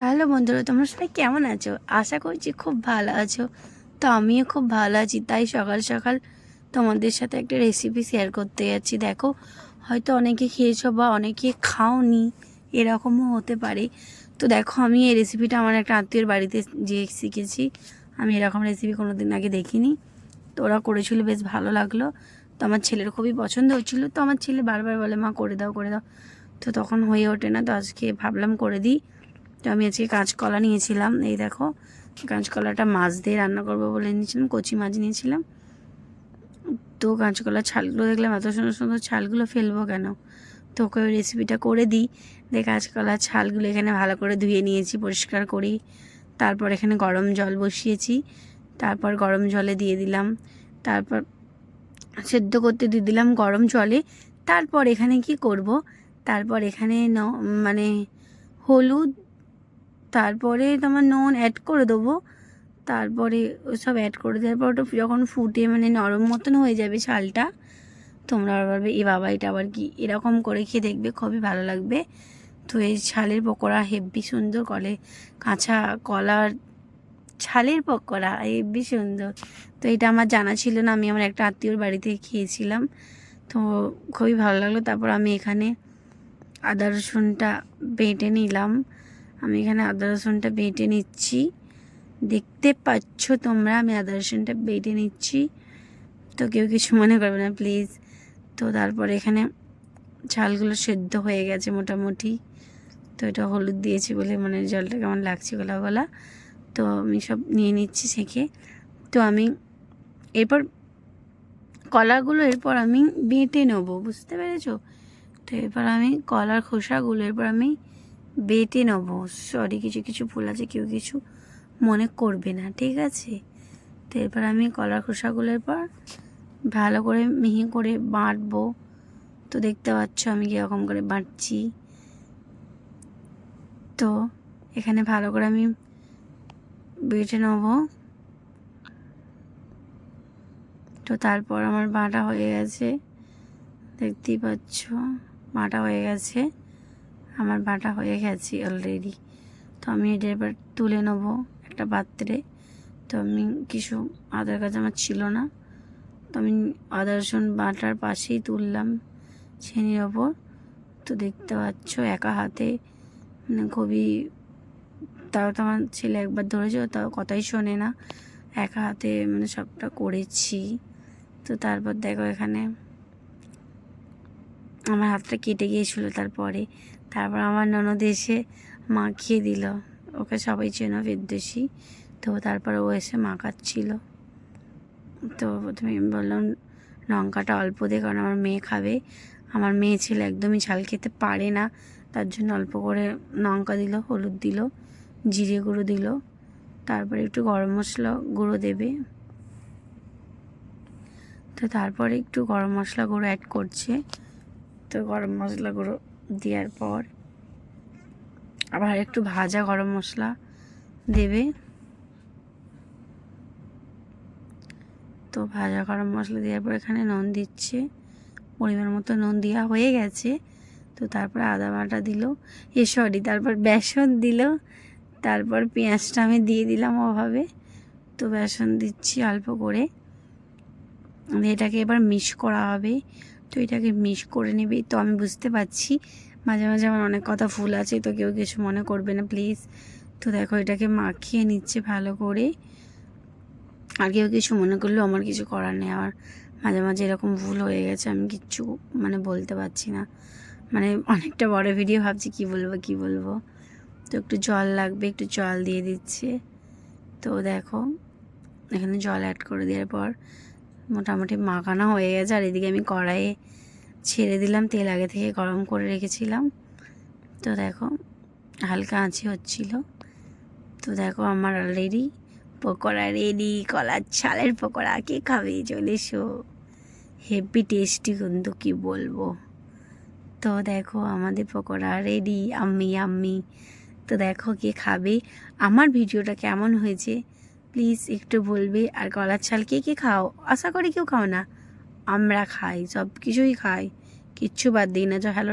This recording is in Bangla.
হ্যালো বন্ধুরা, তোমরা সবাই কেমন আছো? আশা করছি খুব ভালো আছো। তো আমিও খুব ভালো আছি, তাই সকাল সকাল তোমাদের সাথে একটা রেসিপি শেয়ার করতে যাচ্ছি। দেখো, হয়তো অনেকে খেয়েছো বা অনেকে খাওনি, এরকমও হতে পারে। তো দেখো, আমি এই রেসিপিটা আমার একটা আত্মীয়র বাড়িতে যে শিখেছি। আমি এরকম রেসিপি কোনো দিন আগে দেখিনি। তো ওরা করেছিল, বেশ ভালো লাগল। তো আমার ছেলের খুবই পছন্দ হচ্ছিল। তো আমার ছেলে বারবার বলে, মা, করে দাও করে দাও। তো তখন হয়ে ওঠে না। তো আজকে ভাবলাম করে দিই। তো আমি আজকে কাঁচকলা নিয়েছিলাম। এই দেখো, কাঁচকলাটা মাছ দিয়ে রান্না করব বলে নিয়েছিলাম কচি মাছ নিয়েছিলাম। তো কাঁচকলার ছালগুলো দেখলাম, এত সুন্দর সুন্দর ছালগুলো ফেলব কেন? তো ওকে ওই রেসিপিটা করে দিই। দিয়ে কাঁচকলার ছালগুলো এখানে ভালো করে ধুয়ে নিয়েছি, পরিষ্কার করি। তারপর এখানে গরম জল বসিয়েছি। তারপর গরম জলে দিয়ে দিলাম। তারপর সেদ্ধ করতে দিয়ে দিলাম গরম জলে। তারপর এখানে কি করব? তারপর এখানে মানে হলুদ তারপরে তোমার নুন অ্যাড করে দেবো। তারপরে সব অ্যাড করে দেওয়ার পর ওটা যখন ফুটে মানে নরম মতন হয়ে যাবে ছালটা তোমরা আবার ভাববে, এ বাবা, এটা আবার কি? এরকম করে খেয়ে দেখবে, খুবই ভালো লাগবে। তো এই ছালের পকোড়া হেব্বি সুন্দর কলে কাঁচা কলার ছালের পকোড়া, হেব্বি সুন্দর। তো এটা আমার জানা ছিল না, আমি আমার একটা আত্মীয়র বাড়িতে খেয়েছিলাম। তো খুবই ভালো লাগল। তারপর আমি এখানে আদা রসুনটা বেটে নিলাম। আমি এখানে আদা রসুনটা বেটে নিচ্ছি। দেখতে পাচ্ছ তোমরা, আমি আদা রসুনটা বেটে নিচ্ছি। তো কেউ কিছু মনে করবে না প্লিজ তো তারপর এখানে চালগুলো সেদ্ধ হয়ে গেছে মোটামুটি। তো এটা হলুদ দিয়েছি বলে মানে জলটা কেমন লাগছে গলা গলা তো আমি সব নিয়ে নিচ্ছি শেখে তো আমি এরপর কলাগুলো এরপর আমি বেটে নেব, বুঝতে পেরেছ? তো এরপর আমি কলার খোসাগুলো এরপর আমি বেটে নেব। সরি কিছু কিছু ফুল আছে, কেউ কিছু মনে করবে না, ঠিক আছে? তো এরপর আমি কলার খোসাগুলোর পর ভালো করে মিহি করে বাঁটবো। তো দেখতে পাচ্ছ আমি কীরকম করে বাঁটছি। তো এখানে ভালো করে আমি বেটে নেব। তো তারপর আমার বাটা হয়ে গেছে। দেখতেই পাচ্ছ, বাটা হয়ে গেছে। আমার বাটা হয়ে গেছে অলরেডি তো আমি এটা এবার তুলে নেব একটা পাত্রে। তো আমি কিছু আদার কাছে আমার ছিল না। তো আমি আদা, রসুন বাটার পাশেই তুললাম ছেনির ওপর। তো দেখতে পাচ্ছ একা হাতে মানে খুবই, তাও তো আমার ছেলে একবার ধরেছে তাও কথাই শোনে না। একা হাতে মানে সবটা করেছি। তো তারপর দেখো এখানে আমার হাতটা কেটে গিয়েছিল তারপরে। তারপর আমার ননদ এসে মাখিয়ে দিল। ওকে সবাই চেনো বিদ্বেষী। তো তারপর ও এসে মাখাচ্ছিল। তো প্রথমে আমি বললাম, লঙ্কাটা অল্প দিয়ে কারণ আমার মেয়ে খাবে। আমার মেয়ে ছেলে একদমই ঝাল খেতে পারে না। তার জন্য অল্প করে লঙ্কা দিল, হলুদ দিল, জিরে গুঁড়ো দিল। তারপরে একটু গরম মশলা গুঁড়ো দেবে। তো তারপরে একটু গরম মশলা গুঁড়ো অ্যাড করছে। তো গরম মশলা গুঁড়ো দেওয়ার পর আবার একটু ভাজা গরম মশলা দেবে। তো ভাজা গরম মশলা দেওয়ার পর এখানে নুন দিচ্ছে, পরিমাণ মতো নুন দেওয়া হয়ে গেছে। তো তারপর আদা বাটা দিল, এ সরি, তারপর বেসন দিল, তারপর পেঁয়াজটা আমি দিয়ে দিলাম ওভাবে। তো বেসন দিচ্ছি অল্প করে। এটাকে এবার মিক্স করা হবে। তো এটাকে মিক্স করে নেবে। তো আমি বুঝতে পারছি, মাঝে মাঝে আমার অনেক কথা ফুল আছে, তো কেউ কিছু মনে করবে না প্লিজ তো দেখো, এটাকে মাখিয়ে নিচ্ছে ভালো করে। আর কেউ কিছু মনে করলেও আমার কিছু করার নেই। আমার মাঝে মাঝে এরকম ভুল হয়ে গেছে, আমি কিচ্ছু মানে বলতে পারছি না। মানে অনেকটা বড় ভিডিও ভাবছি, কি বলব কি বলব। তো একটু জল লাগবে, একটু জল দিয়ে দিচ্ছে। তো দেখো, এখানে জল অ্যাড করে দেওয়ার পর মোটামুটি মাখানো হয়ে গেছে। আর এদিকে আমি কড়াইয়ে ছেড়ে দিলাম, তেল আগে থেকে গরম করে রেখেছিলাম। তো দেখো, হালকা আঁচি হচ্ছিল। তো দেখো, আমার অলরেডি পকোড়া রেডি কলার ছালের পকোড়া, কে খাবে? চলে এসো। হেভি টেস্টি কিন্তু কী বলব? তো দেখো, আমাদের পকোড়া রেডি আম্মি আম্মি। তো দেখো, কে খাবে? আমার ভিডিওটা কেমন হয়েছে? প্লিজ একটু বলবে, আর গলার ছাল কে কে খাও? আশা করি কেউ খাও না। আমরা খাই সব কিছুই খাই। কিচ্ছু বাদ দিই না, যে হ্যালো